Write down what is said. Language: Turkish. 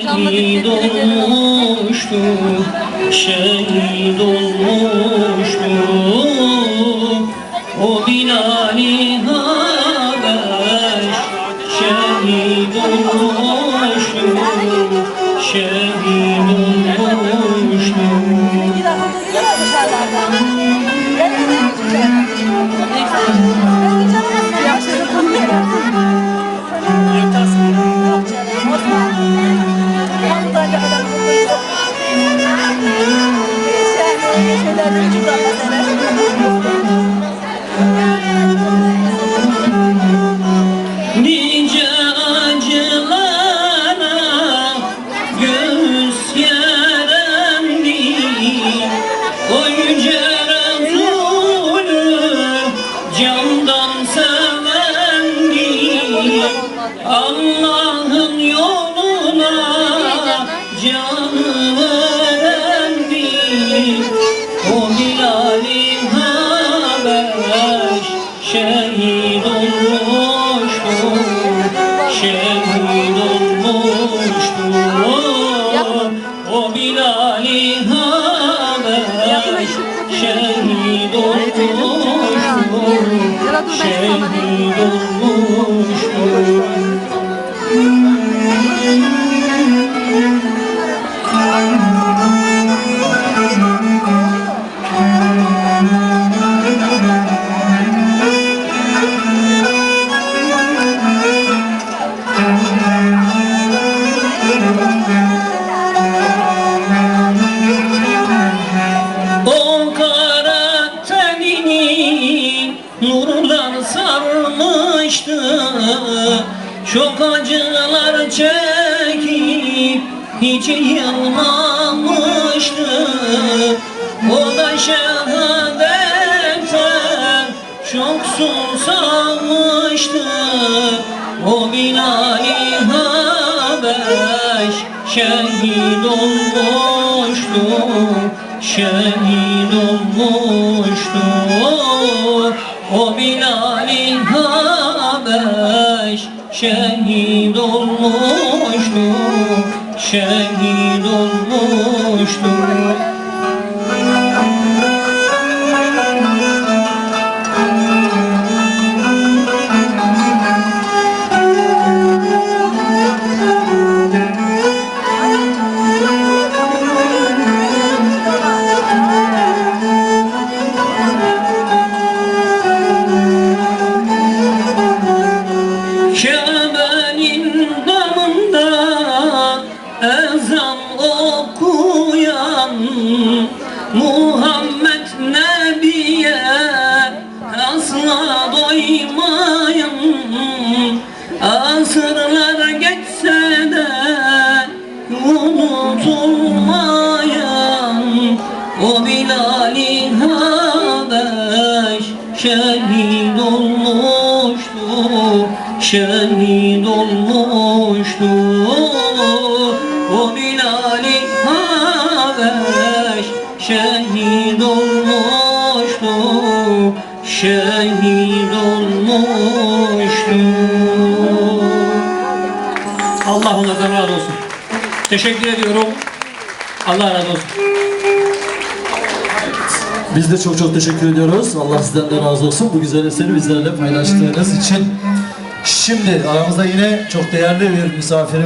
Şehit olmuştu, şehit olmuştu. O Bilal-i Habeş Şehit olmuştu, şehit canı verendi O Bilal-i Habeş şehit olmuştu Şehit olmuştu O Bilal-i nurlar sarmıştı. Çok acılar çekip hiç yılmamıştı. O da şehadete çok susamıştı O Bilal-i Habeş şehit olmuştu Şehit olmuştu O Bilal-i Habeş şehit olmuştu Şehit olmuştu şehit olmuştu Şehit olmuştu O Bilal-i Habeş şehit olmuştu Şehit olmuştu Allah onlardan razı olsun. Teşekkür ediyorum. Allah razı olsun. Biz de çok çok teşekkür ediyoruz. Allah sizden de razı olsun. Bu güzel eseri bizlerle paylaştığınız için. Şimdi aramızda yine çok değerli bir misafirimiz